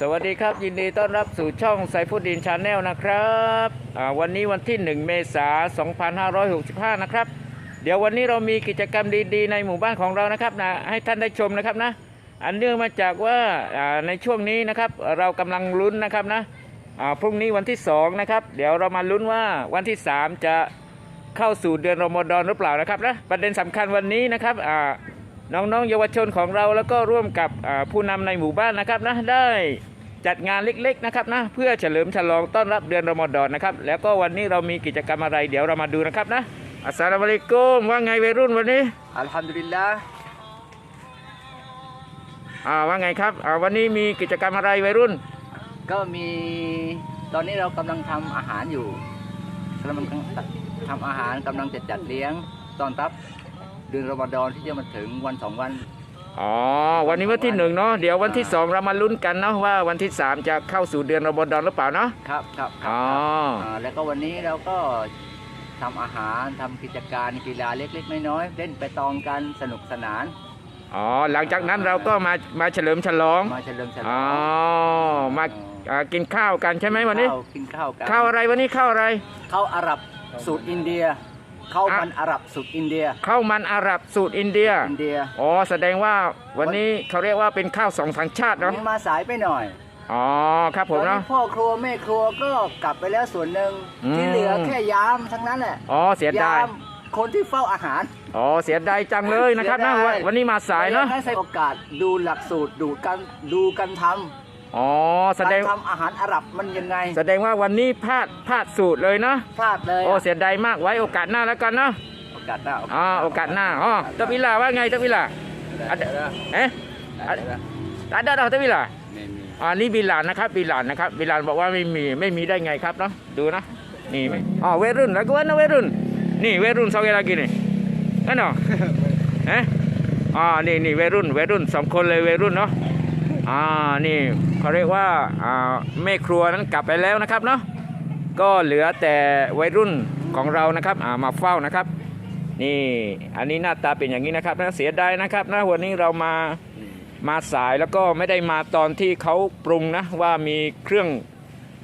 สวัสดีครับยินดีต้อนรับสู่ช่องไซฟุดดินชาแนลนะครับวันนี้วันที่ 1 เมษายน 2565 นะครับ เดี๋ยววันนี้เรามีกิจกรรมดีๆ ในหมู่บ้านของเรานะครับนะให้ท่านได้ชมนะครับนะอันเนื่องมาจากว่าในช่วงนี้นะครับเรากำลังลุ้นนะครับนะพรุ่งนี้วันที่ 2 นะครับ เดี๋ยวเรามาลุ้นว่าวันที่ 3 จะเข้าสู่เดือนรอมฎอนหรือเปล่านะครับนะประเด็นสำคัญวันนี้นะครับอ่า น้องๆเยาวชนของเราแล้วก็ร่วมกับอ่าผู้นำในหมู่บ้านนะครับนะได้จัดงานเล็กๆนะครับนะเพื่อเฉลิมฉลองต้อนรับเดือนรอมฎอนนะครับแล้วก็วันนี้เรามีกิจกรรมอะไรเดี๋ยวเรามาดูนะครับนะอัสสลามุอะลัยกุมว่าไงวัยรุ่นวันนี้อัลฮัมดุลิลละอ่าว่าไงครับอ่าวันนี้มีกิจกรรมอะไรวัยรุ่น ก็มีตอนนี้เรากำลังทำอาหารอยู่กำลังทำอาหารกำลังจะจัดเลี้ยงต้อนรับ เดือนรอมฎอนที่จะมาถึงวันสองวัน อ๋อ วันนี้วันที่หนึ่งเนาะเดี๋ยววันที่สองเรามาลุ้นกันเนาะว่าวันที่สามจะเข้าสู่เดือนรอมฎอนหรือเปล่าเนาะครับครับครัอ๋ออ่าแล้วก็วันนี้เราก็ทำอาหารทำกิจการกีฬาเล็กๆน้อยๆเล่นไปตองกันสนุกสนาน อ๋อหลังจากนั้นเราก็มามาเฉลิมฉลองมาเฉลิมฉลอ๋อองมาอ่ากินข้าวกันใช่ไหมวันนี้ ข้ากินข้าวกันข้าวอะไรวันนี้ข้าวอะไร ข้าวอาหรับสูตรอินเดีย ข้าวมันอาหรับสูตรอินเดีย ข้าวมันอาหรับสูตรอินเดีย อินเดีย อ๋อ แสดงว่าวันนี้เขาเรียกว่าเป็นข้าวสองสัญชาติวัเนาะนนี้มาสายไปหน่อยอ๋อ ครับผมตอนเนาะนี้พ่อครัวแม่ครัวก็กลับไปแล้วส่วนหนึ่งอืม ที่เหลือแค่ยามทั้งนั้นแหละอ๋อ เสียดาย มคนที่เฝ้าอาหารอ๋อ เสียดายจังเลยนะครับนะเสียดายวันวันนี้มาสายเนาะให้ใส่โอกาสดูหลักสูตรดูกันดูกันท อ๋อำแสดงการทำอาหารอาหรับมันยังไงแสดงว่าวันนี้พลาดพลาดสูตรเลยเนาะพลาดเลยโอ้เสียดายมากไว้โอกาสหน้าแล้วกันเนาะโอกาสหน้าอ๋อโอกาสหน้าอ๋อตะวิลาว่าไงตะวิลาอัดเด้อเอ๊ะอัดเด้อตาดาดาตะวิลาไม่มีอ่านี่บิลานนะครับบิลานนะครับบิลานบอกว่าไม่มีไม่มีได้ไงครับเนาะดูนะนี่ไม่อ๋อเวรุ่นแล้วก็ว่านะเวรุ่น นี่เวรุ่นสอง lagi nih kan no eh อ่านี่นี่เวรุ่นเวรุ่นสองคนเลยเวรุ่นเนาะ อ่านี่เขาเรียกว่าอ่าแม่ครัวนั้นกลับไปแล้วนะครับเนาะก็เหลือแต่วัยรุ่นของเรานะครับอ่ามาเฝ้านะครับ นี่อันนี้หน้าตาเป็นอย่างนี้นะครับนะเสียดายนะครับนะวันนี้เรามามาสายแล้วก็ไม่ได้มาตอนที่เขาปรุงนะว่ามีเครื่อง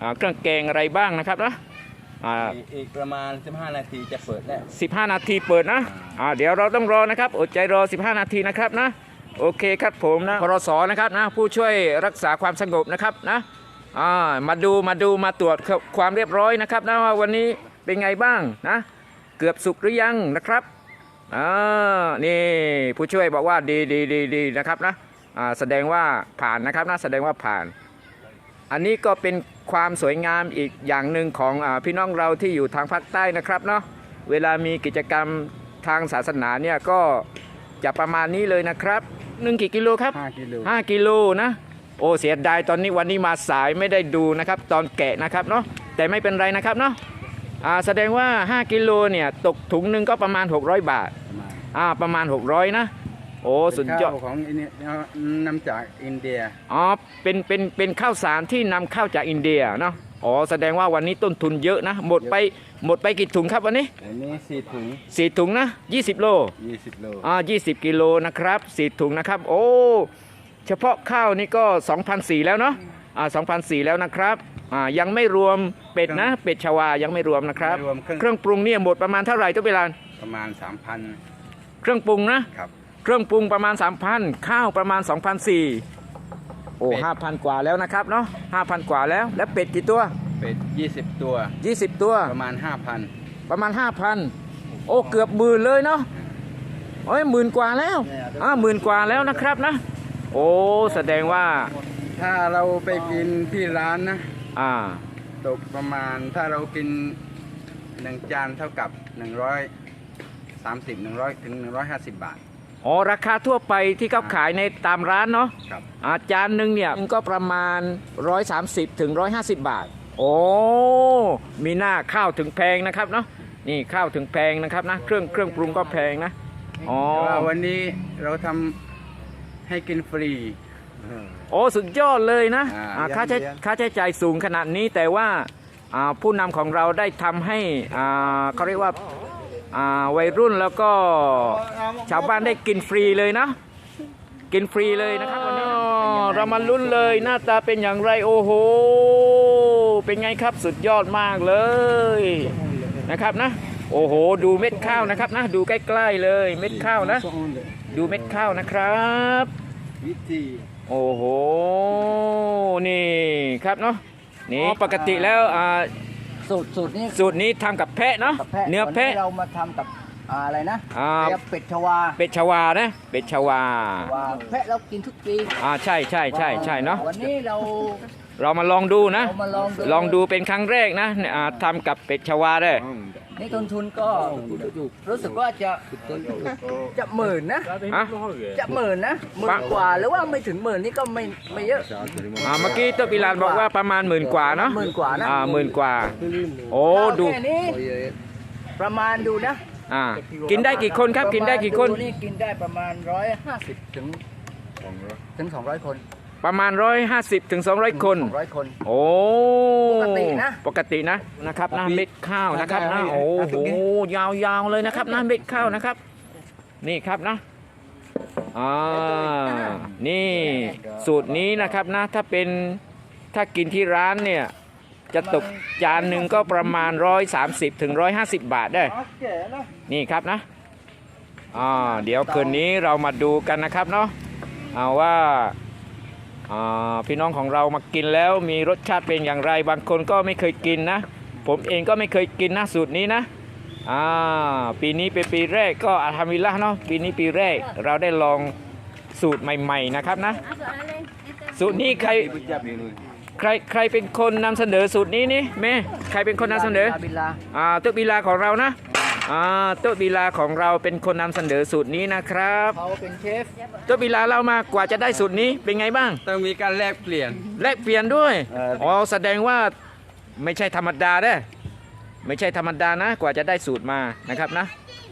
อาเครื่องแกงอะไรบ้างนะครับนะอ่า อีกอีกประมาณ 15 นาทีจะเปิดแล้ว 15 นาทีเปิดนะ อ่า เดี๋ยวเราต้องรอนะครับ อดใจรอ 15 นาทีนะครับนะ โอเคครับผมนะพรสนะครับนะผู้ช่วยรักษาความสงบนะครับนะมาดูมาดูมาตรวจความเรียบร้อยนะครับนะว่าวันนี้เป็นไงบ้างนะ เกือบสุกหรือยังนะครับอ่านี่ผู้ช่วยบอกว่าดีดีดีดีนะครับนะอ่าแสดงว่าผ่านนะครับนะแสดงว่าผ่าน อันนี้ก็เป็นความสวยงามอีกอย่างหนึ่งของอพี่น้องเราที่อยู่ทางภาคใต้นะครับเนาะเวลามีกิจกรรมทางศาสนาเนี่ยก็จะประมาณนี้เลยนะครับ หนึ่งกี่กิโลครับ 5กิโล5กิโลนะ โอ้เสียดายตอนนี้วันนี้มาสายไม่ได้ดูนะครับ ตอนแกะนะครับเนาะแต่ไม่เป็นไรนะครับเนาะอ่าแสดงว่า 5กิโลเนี่ยตกถุงหนึ่งก็ประมาณ 600 บาทประมาณอ่าประมาณ 600 นะ โอ้สุดยอดเป็นข้าวของอินเดียนำจากอินเดียอ๋อเป็นเป็นเป็นข้าวสารที่นำเข้าจากอินเดียเนาะ อ๋อแสดงว่าวันนี้ต้นทุนเยอะนะ หมดไปหมดไปกี่ถุงครับวันนี้อันนี้สี่ถุงสี่ถุงนะ20 โล20โลอ่า20 กิโลนะครับสี่ถุงนะครับ โอ้เฉพาะข้าวนี่ก็2,004แล้วเนาะอ่า2,004แล้วนะครับอ่ายังไม่รวมเป็ดนะ เป็ดชวายังไม่รวมนะครับ ไม่รวมเครื่องเครื่องปรุงเนี่ยหมดประมาณเท่าไหร่ทุกเวลาประมาณเครื่องปรุงนะ3,000ครับ เครื่องปรุงประมาณ 3,000 ข้าวประมาณ2,004 โอ้เป็ด5,000กว่าแล้วนะครับเนาะ5,000กว่าแล้ว แล้วเป็ดกี่ตัว เป็ด20 ตัว 20 ตัว ประมาณ 5,000 ประมาณ 5,000 โอ้เกือบหมื่นเลยเนาะโอ้ยหมื่นกว่าแล้วอ่าหมื่นกว่าแล้วนะครับนะ โอ้แสดงว่า ถ้าเราไปกินที่ร้านนะ อ่า ตกประมาณถ้าเรากินหนึ่งจานเท่ากับ 130 100ถึง150 บาท อ๋อราคาทั่วไปที่เขาขายในตามร้านเนาะครับอาจานหนึ่งเนี่ยก็ประมาณ 130ถึง150 บาท โอ้มีหน้าข้าวถึงแพงนะครับเนาะนี่ข้าวถึงแพงนะครับนะเครื่องเครื่องปรุงก็แพงนะอ๋อแต่ว่าวันนี้เราทำให้กินฟรี โอ้สุดยอดเลยนะอ่า อ่าค่าใช้เยี่ยมค่าใช้จ่ายสูงขนาดนี้แต่ว่าอ่าผู้นำของเราได้ทำให้อ่าเขาเรียกว่า อ่าวัยรุ่นแล้วก็ชาวบ้านได้กินฟรีเลยนะ กินฟรีเลยนะครับวันนี้เรามาลุ้นเลยหน้าตาเป็นอย่างไรโอ้โห เป็นไงครับสุดยอดมากเลยนะครับนะ โอ้โห ดูเม็ดข้าวนะครับนะ ดูใกล้ๆเลยเม็ดข้าวนะ ดูเม็ดข้าวนะครับวิธีโอ้โห นี่ครับเนาะนี่ปกติแล้วอ่า สูตรสูตรนี้สูตรนี้ทำกับแพะเนาะกับแพะเนื้อวันแพะนี้เรามาทำกับอ่าอะไรนะอ่า เรียกเป็ดชวาเป็ดชวานะเป็ดชวาว่าแพะเรากินทุกปีอ่าใช่ใช่ใช่ใช่เนาะวันนี้เรา เรามาลองดูนะ เรามาลองดู ลองดูเป็นครั้งแรกนะเนี่ยอ่าทำกับเป็ดชวาได้ นี่ต้นทุนก็รู้สึกว่าจะจะหมื่นนะอะจะหมื่นนะหมื่นกว่าหรือว่าไม่ถึงหมื่นนี่ก็ไม่ไม่เยอะอ่าเมื่อกี้ตัวปิลานบอกว่าประมาณหมื่นกว่าเนาะหมื่นกว่านะอ่าหมื่นกว่า โอ้ดูแค่นี้ประมาณดูนะอ่ากินได้กี่คนครับกินได้กี่คนประมาณดูนี่กินได้ประมาณร้อยห้าสิบถึงถึงสองร้อยคน ประมาณ 150ถึง200 คนสองร้อยคน โอ้ปกตินะ ปกตินะนะครับนะเม็ดข้าวนะครับนะโอ้โหยาวๆเลยนะครับนะเม็ดข้าวนะครับ นี่ครับนะอ่านี่สูตรนี้นะครับนะถ้าเป็นถ้ากินที่ร้านเนี่ยจะตกจานหนึ่งก็ประมาณ 130ถึง150 บาทได้ นี่ครับนะอ่าเดี๋ยวคืนนี้เรามาดูกันนะครับเนาะเอาว่าอ่า พี่น้องของเรามากินแล้วมีรสชาติเป็นอย่างไร บางคนก็ไม่เคยกินนะ ผมเองก็ไม่เคยกินนะสูตรนี้นะอ่าปีนี้เป็นปีแรกก็อาทามิลละเนาะปีนี้ปีแรกเราได้ลองสูตรใหม่ ๆนะครับนะ สูตรนี้ใครใครใครเป็นคนนำเสนอสูตรนี้นี่แม่ใครเป็นคนนำเสนอบิลลาอ่าตุ๊กบีลาของเรานะ อ่าตุ๊กบีลาของเราเป็นคนนำเสนอสูตรนี้นะครับเขาเป็นเชฟตุ๊กบีลาเรามากว่าจะได้สูตรนี้เป็นไงบ้าง ต้องมีการแลกเปลี่ยน แลกเปลี่ยนด้วยเอออ๋อแสดงว่าไม่ใช่ธรรมดาเด้อไม่ใช่ธรรมดานะ กว่าจะได้สูตรมานะครับนะ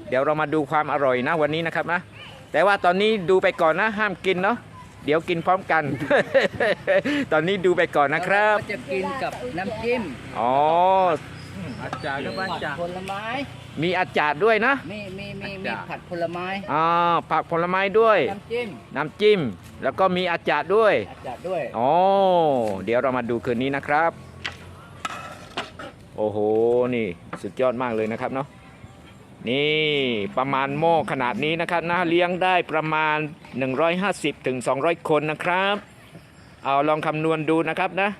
เดี๋ยวเรามาดูความอร่อยนะวันนี้นะครับนะ แต่ว่าตอนนี้ดูไปก่อนนะห้ามกินเนาะเดี๋ยวกินพร้อมกัน ตอนนี้ดูไปก่อนนะครับเราจะกินกับน้ำจิ้ม อ๋อ อาจารย์ก็บ้านจ่า ผลไม้ มีอาจารย์ด้วยนะมีมีมีมีผัดผลไม้ อ่าผักผลไม้ด้วย น้ำจิ้มน้ำจิ้ม แล้วก็มีอาจารย์ด้วย อาจารย์ด้วยอ๋อเดี๋ยวเรามาดูคืนนี้นะครับ โอ้โห นี่สุดยอดมากเลยนะครับเนาะ นี่ประมาณหม้อขนาดนี้นะครับนะเลี้ยงได้ประมาณ 150ถึง200 คนนะครับ เอาลองคำนวณดูนะครับนะ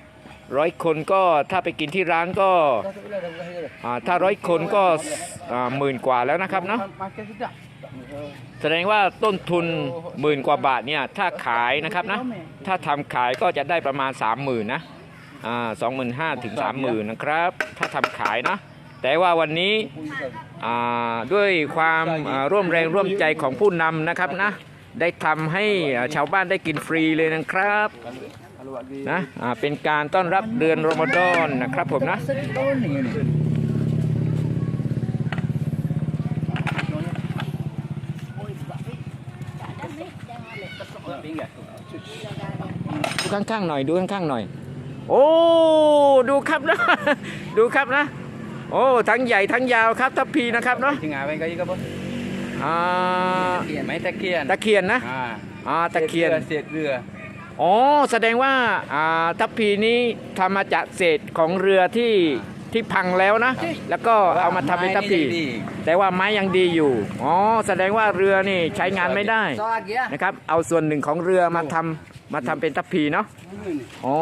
ร้อยคนก็ถ้าไปกินที่ร้านก็อ่าถ้าร้อยคนก็อ่าหมื่นกว่าแล้วนะครับเนาะแสดงว่าต้นทุนหมื่นกว่าบาทเนี่ยถ้าขายนะครับนะถ้าทำขายก็จะได้ประมาณ 3 0,000นะอ่าสองหมื่นห้าถึงสามหมื่นนะครับ ถ้าทำขายนะ แต่ว่าวันนี้อ่าด้วยความอ่าร่วมแรงร่วมใจของผู้นำนะครับนะได้ทำให้ชาวบ้านได้กินฟรีเลยนะครับ นะอ่าเป็นการต้อนรับเดือนรอมฎอนนะครับผมนะ ดูข้างๆหน่อยดูข้างๆหน่อย โอ้ดูครับนะ ดูครับนะ โอ้ทั้งใหญ่ทั้งยาวครับทัพพีนะครับเนาะถึงงานไปก็ยี่ก็บ่อ่าไม้ตะเคียนตะเคียนนะอ่าอ่าตะเคียนเศษเรือ อ๋อแสดงว่าอ่าทัพพีนี้ทำมาจากเศษของเรือที่ที่พังแล้วนะ แล้วก็เอามาทำเป็นทัพพีแต่ว่าไม้ยังดีอยู่อ๋อแสดงว่าเรือนี่ใช้งานไม่ได้ซอสเกียนะครับ เอาส่วนหนึ่งของเรือมาทำมาทำเป็นทัพพีเนาะอ๋อ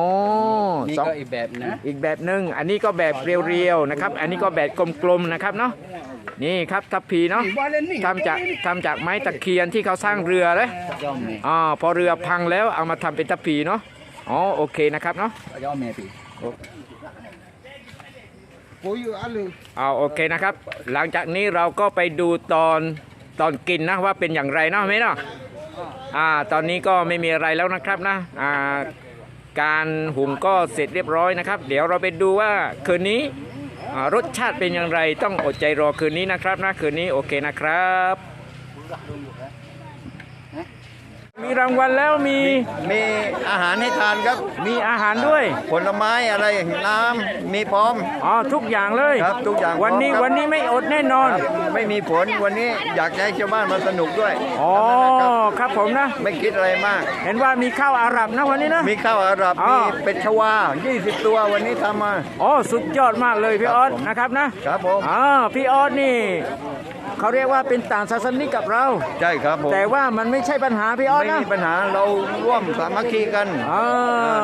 นี่สองก็อีกแบบหนึงอีกแบบหนึ่งอันนี้ก็แบบเรียวๆนะครับ อันนี้ก็แบบกลมๆนะครับเนาะ นี่ครับทัพพีเนาะทำจากทำจากไม้ตะเคียนที่เขาสร้างเรือเลยยอมเมย์อ๋อพอเรือพังแล้วเอามาทำเป็นทัพพีเนาะอ๋อโอเคนะครับเนาะยอมเมย์ปีเอาโอเคนะครับ หลังจากนี้เราก็ไปดูตอนตอนกินนะว่าเป็นอย่างไรเนาะไหมเนาะอ่าตอนนี้ก็ไม่มีอะไรแล้วนะครับนะอ่าการหุงก็เสร็จเรียบร้อยนะครับ เดี๋ยวเราไปดูว่าคืนนี้อ่า รสชาติเป็นอย่างไรต้องอดใจรอคืนนี้นะครับนะคืนนี้โอเคนะครับ มีรางวัลแล้วมีมีอาอาหารให้ทานครับ มีอาหารด้วย ผลไม้อะไรน้ำมีพร้อมอ๋อทุกอย่างเลยครับทุกอย่างวันนี้พร้อมครับวันนี้ไม่อดแน่นอน ครับไม่มีผลวันนี้อยากจะให้ชาวบ้านมาสนุกด้วยอ๋อครับผมนะ ไม่คิดอะไรมาก เห็นว่ามีข้าวอาหรับนะวันนี้นะ มีข้าวอาหรับอ๋อ มีเป็ดชวา 20 ตัววันนี้ทำมา อ๋อสุดยอดมากเลยพี่คอรับอสผมนะครับนะครับผมอ่าพี่ออสนี่ เขาเรียกว่าเป็นต่างศาสนิกกับเรา ใช่ครับผมแต่ว่ามันไม่ใช่ปัญหาพี่ออสไม่นะมีปัญหาเราร่วมสามัคคีกันอ่า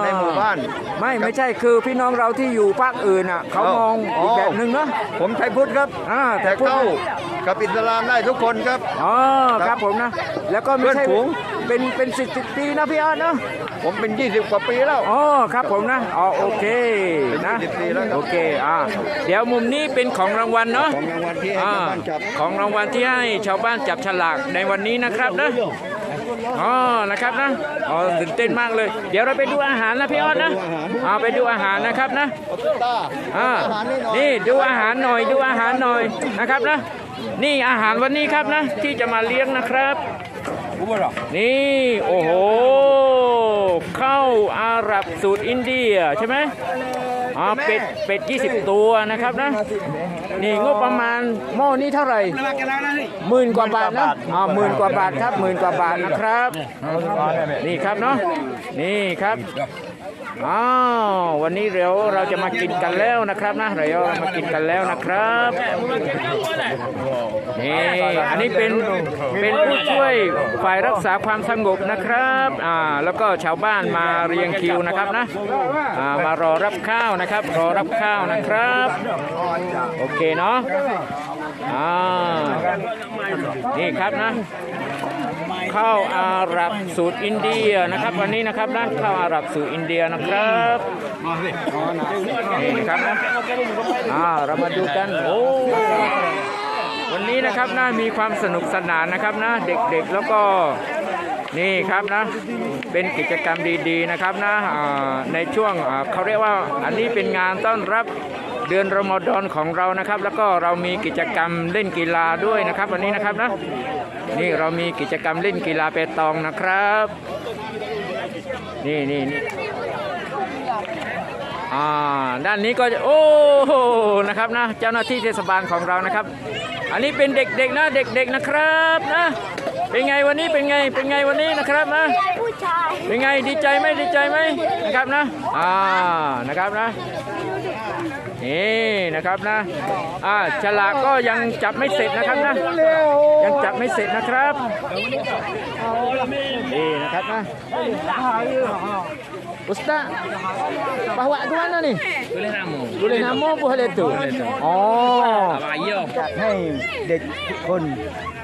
ในหมู่บ้าน ไม่ไม่ใช่คือพี่น้องเราที่อยู่ภาคอื่นอะเขาอ๋อมองอีกอ๋อแบบหนึ่งนะผมไทยพุทธครับ อ่าแต่พูดเข้ากับอิสลามได้ทุกคนครับ อ๋อครับผมนะ แล้วก็ไม่ใช่เพื่อนฝูง เป็นเป็นสิบสิบปีนะพี่ออสนะผมเป็น 20 กว่าปีแล้ว อ๋อครับผมนะอ๋อโอเคนะเป็น20ปีแล้วครับ โอเคอ่าเดี๋ยวมุมนี้เป็นของรางวัลเนาะของรางวัลที่ให้อ่าชาวบ้านจับของรางวัลที่ให้ชาวบ้านจับฉลากในวันนี้นะครับนะอ๋อนะครับนะอ๋อตื่นเต้นมากเลย เดี๋ยวเราไปดูอาหารนะพี่ออสนะเอาไปดูอาหารนะครับนะต้าอ่า นี่ดูอาหารหน่อยดูอาหารหน่อยนะครับนะ นี่อาหารวันนี้ครับนะ ที่จะมาเลี้ยงนะครับ นี่ โอ้โหข้าวอาหรับสูตรอินเดียใช่ไหมอ๋อเป็ดเป็ด 20 ตัวนะครับนะ นี่งบประมาณหม้อนี้เท่าไหร่หมื่นกว่าบาทนะอ๋อหมื่นกว่าบาทครับหมื่นกว่าบาทนะครับ นี่ครับเนาะนี่ครับ อ้าววันนี้เดี๋ยวเราจะมากินกันแล้วนะครับนะเราจะมากินกันแล้วนะครับนี่อันนี้เป็นเป็นผู้ช่วยฝ่ายรักษาความสงบนะครับอ่าแล้วก็ชาวบ้านมาเรียงคิวนะครับนะอ่ามารอรับข้าวนะครับ รอรับข้าวนะครับ โอเคเนาะอ่านี่ครับนะ ข้าวอาหรับสูตรอินเดียนะครับ วันนี้นะครับร้านข้าวอาหรับสูตรอินเดียนะครับนี่นะครับนะอ่าเรามาดูกันโอ้วันนี้นะครับนะมีความสนุกสนานนะครับนะเด็กๆแล้วก็นี่ครับนะเป็นกิจกรรมดีๆนะครับนะในช่วงเขาเรียกว่าอันนี้เป็นงานต้อนรับ เดือนรอมฎอนของเรานะครับ แล้วก็เรามีกิจกรรมเล่นกีฬาด้วยนะครับ วันนี้นะครับนะนี่เรามีกิจกรรมเล่นกีฬาเปตองนะครับ นี่นี่นี่อ่าด้านนี้ก็จะโอ้โหนะครับนะเจ้าหน้าที่เทศบาลของเรานะครับ อันนี้เป็นเด็กๆนะเด็กๆนะครับนะเป็นไงวันนี้เป็นไงเป็นไงวันนี้นะครับนะผู้ชายเป็นไงดีใจไหมดีใจไหมนะครับนะอ่านะครับนะ นี่นะครับนะอ่าฉลากก็ยังจับไม่เสร็จนะครับนะ ยังจับไม่เสร็จนะครับนี่นะครับนะ Ustaz bawa ke mana ni Boleh nama. boleh nama boleh tu oh Abang Ayah. จัดให้เด็กทุกคน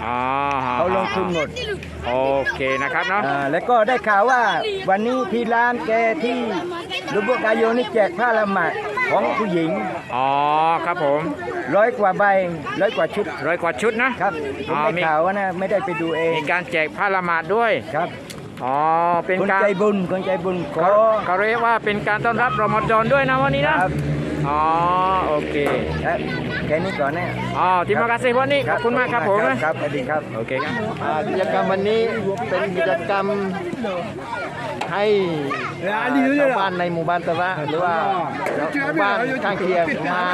อ่าเขาลงทุนหมด โอเคนะครับเนาะอ่าแล้วก็ได้ข่าวว่าวันนี้ที่ร้านแกที่ ลุบกายโยนี่แจกผ้าละหมาดของผู้หญิงอ๋อครับผมร้อยกว่าใบร้อยกว่าชุดร้อยกว่าชุดนะครับผมอ๋อได้มีข่าวว่านะไม่ได้ไปดูเองมีการแจกผ้าละหมาดด้วยครับอ๋อเป็นคนการใจบุญคนใจบุญขเขาอเขาเรียกว่าเป็นการต้อนรับรอมฎอนด้วยนะวันนี้นะ ครับอ๋อโอเคเอ๊ะแค่นี้ก่อนนะอ๋อที่มากาเซ่วันนี้ขอบคุณมากครับผมนะ ครับสวัสดีครับ โอเคครับกิจกรรมวันนี้เป็นกิจกรรม ให้ชาวบ้านในหมู่บ้านตะระหรือว่าหมู่บ้านข้างเคียงมา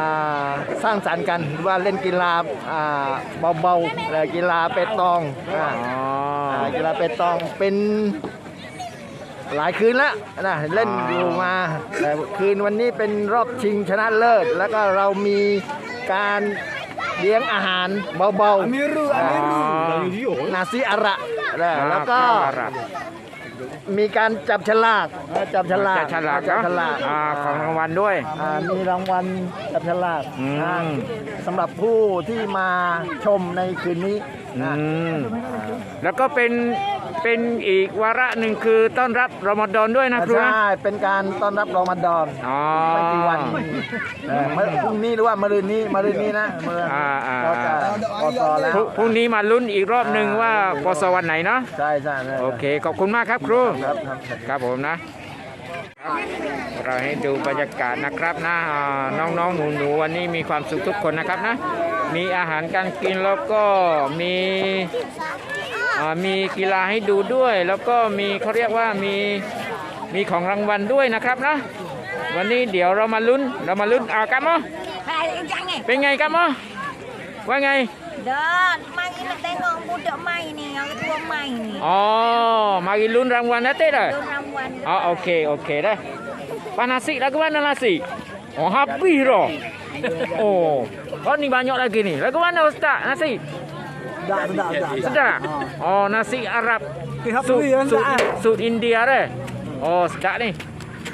อ่าสร้างสรรค์กันว่าเล่นกีฬาอ่าเบาๆเอ่อกีฬาเปตองอ่าอ๋ออ่ากีฬาเปตองเป็นหลายคืนแล้วนะเล่นอยู่มาแต่คืนวันนี้เป็นรอบชิงชนะเลิศ แล้วก็เรามีการเลี้ยงอาหารเบาๆอ่านาซีอาระนะแล้วก็ข้าวอาหรับ มีการจับฉลากนะจับฉลากจับฉลากจับเนาะฉลากอ่าของรางวัลด้วย อ่ามีรางวัลจับฉลากอืม นะสำหรับผู้ที่มาชมในคืนนี้อืนะมแล้วก็เป็น เป็นอีกวาระหนึ่งคือต้อนรับรอมฎอนด้วยนะครูนะ ใช่เป็นการต้อนรับรอมฎอนอ๋อไม่กี่วันเออเมื่อพรุ่งนี้หรือว่ามะรืนนี้มะรืนนี้นะเมื่ออ่าอ่า ก็จะปสแล้วพรุ่งพรุ่งนี้มาลุ้นอีกรอบหนึ่งว่าปสวันไหนเนาะใช่ใช่ใช่โอเค ขอบคุณมากครับครู ครับครับ ครับผมนะ เราให้ดูบรรยากาศนะครับนะอ่าน้องๆหนูๆวันนี้มีความสุขทุกคนนะครับนะ มีอาหารการกินแล้วก็มีอ่า มีกีฬาให้ดูด้วย แล้วก็มีเขาเรียกว่ามีมีของรางวัลด้วยนะครับนะ วันนี้เดี๋ยวเรามาลุ้นเรามาลุ้นอ่ากัมมอ Hai jangan ni. เป็นไงกัมมอว่าไง Dah, mari nak tengok budak main ni, yang ketua main ni. อ๋อมากินลุ้นรางวัลนะเต้เลย Don rangwan. Oh, okey, okey dah. Pak nasi lagu mana nasi? Oh, habis dah. Oh, oh ni banyak lagi ni. Lagu mana ustaz nasi? Sedap, sedap, sedap. Sedap. Oh, nasi Arab. Sud, sud, sud India deh. Oh, sedap ni.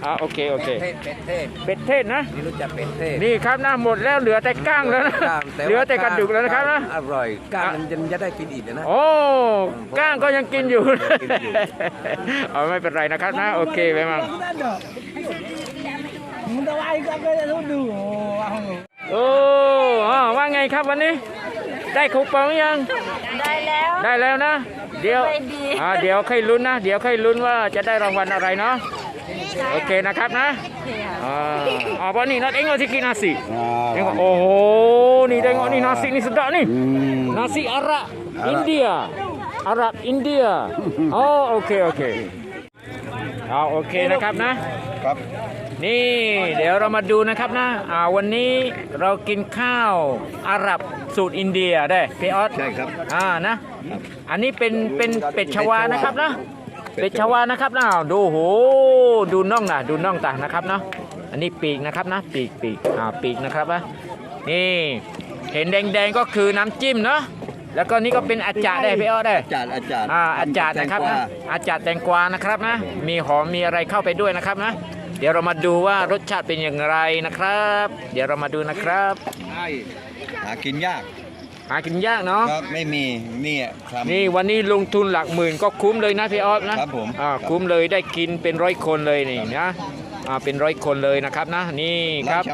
Ah, okey, okey. เป็ดเป็ดเทศเป็ดเทศนะนี่รู้จักเป็ดเทศนี่ครับนะหมดแล้วเหลือแต่ก้างแล้วนะเหลือแต่กระดูกแล้วนะครับนะอร่อยก้างมันจะได้กินอีกนะโอ้ก้างก็ยังกินอยู่เอาไม่เป็นไรนะครับนะโอเคไปมั่ง โอ้อ่าว่าไงครับวันนี้ ได้คูปองยัง Dah leo. ได้แล้วนะ เดี๋ยวไม่ดีอ่าเดี๋ยวค่อยลุ้นนะ เดี๋ยวค่อยลุ้นว่าจะได้รางวัลอะไรเนาะ โอเคนะครับนะ อ่า apa ni nak tengok sikit nasi Tengok oh ni tengok ni nasi ni sedap ni Nasi Arab India Arab India Oh okey okey เอาโอเคนะครับนะครับ นี่เดี๋ยวเรามาดูนะครับนะอ่าวันนี้เรากินข้าวอาหรับสูตรอินเดียได้พี่ออสใช่ครับ อ่านะอันนี้เป็นเป็นเป็ดชวานะครับนะเป็ดชวานะครับนะดูโหดูน่องนะดูน่องตานะครับเนาะอันนี้ปีกนะครับนะปีกปีกอ่าปีกนะครับนะนี่เห็นแดงๆก็คือน้ำจิ้มเนาะแล้วก็นี่ก็เป็นอาจารย์ได้พี่ออสได้อาจารย์อาจารย์อ่าอาจารย์นะครับนะอาจารย์แตงกวานะครับนะมีหอมมีอะไรเข้าไปด้วยนะครับนะ เดี๋ยวเรามาดูว่ารสชาติเป็นอย่างไรนะครับ เดี๋ยวเรามาดูนะครับใช่หากินยากหากินยากเนาะครับไม่มีนี่ครับนี่วันนี้ลงทุนหลักหมื่นก็คุ้มเลยนะพี่ออฟนะครับผมอ่าคุ้มเลยได้กินเป็นร้อยคนเลยนี่นะอ่าเป็นร้อยคนเลยนะครับนะนี่ครับ